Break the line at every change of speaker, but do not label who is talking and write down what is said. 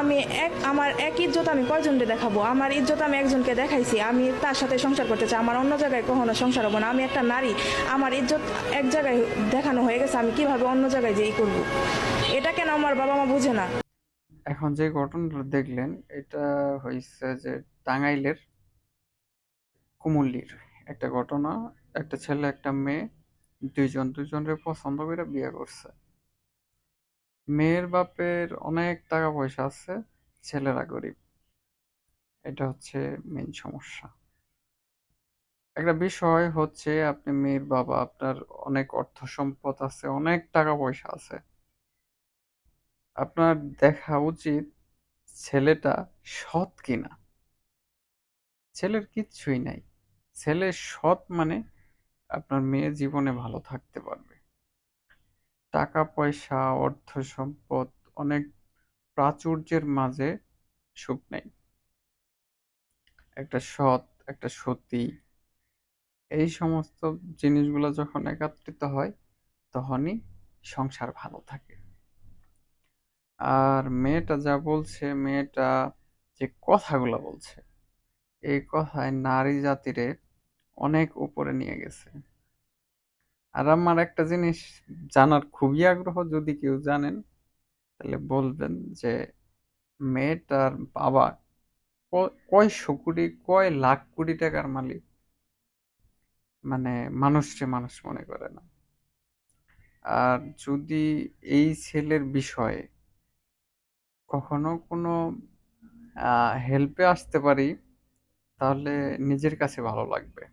আমি এক, আমার এক ইজ্জত আমি কয়জনকে দেখাবো? আমার ইজ্জত আমি একজনকে দেখাইছি, আমি তার সাথে সংসার করতে চাই। আমার অন্য জায়গায় কখনো সংসার হব না। আমি একটা নারী, আমার ইজ্জত এক জায়গায় দেখানো হয়ে গেছে, আমি কীভাবে অন্য জায়গায় যেই করব? এটা কেন আমার বাবা মা বুঝে না?
এখন যে ঘটনাটা দেখলেন, এটা হয়েছে যে টাঙ্গাইলের কুমুল্লির একটা ঘটনা। একটা ছেলে, একটা মেয়ে, দুইজন দুজনের পছন্দ করে বিয়ে করছে। মেয়ের বাপের অনেক টাকা পয়সা আছে, ছেলেরা গরিব। এটা হচ্ছে মেন সমস্যা। একটা বিষয় হচ্ছে আপনি মেয়ের বাবা, আপনার অনেক অর্থ সম্পদ আছে, অনেক টাকা পয়সা আছে। আপনার দেখা উচিত ছেলেটা সৎ কিনা। ছেলের কিচ্ছুই নাই। ছেলে সৎ মানে আপনার মেয়ে জীবনে ভালো থাকতে পারবে। টাকা, পয়সা, অর্থ সম্পদ অনেক প্রাচুর্যের মাঝে সুখ নেই। একটা সৎ, একটা সতী, এই সমস্ত জিনিসগুলো যখন একত্রিত হয়, তখনই সংসার ভালো থাকে। আর মেয়েটা যা বলছে, মেয়েটা যে কথাগুলো বলছে, এই কথায় নারী জাতিরে অনেক উপরে নিয়ে গেছে। আর আমার একটা জিনিস জানার খুবই আগ্রহ, যদি কেউ জানেন, তাহলে বলবেন যে, মেয়েটার বাবা কয়শো কোটি কয় লাখ কোটি টাকার মালিক? মানে মানুষকে মানুষ মনে করে না। আর যদি এই ছেলের বিষয়ে কখনো কোনো হেল্পে আসতে পারি, তাহলে নিজের কাছে ভালো লাগবে।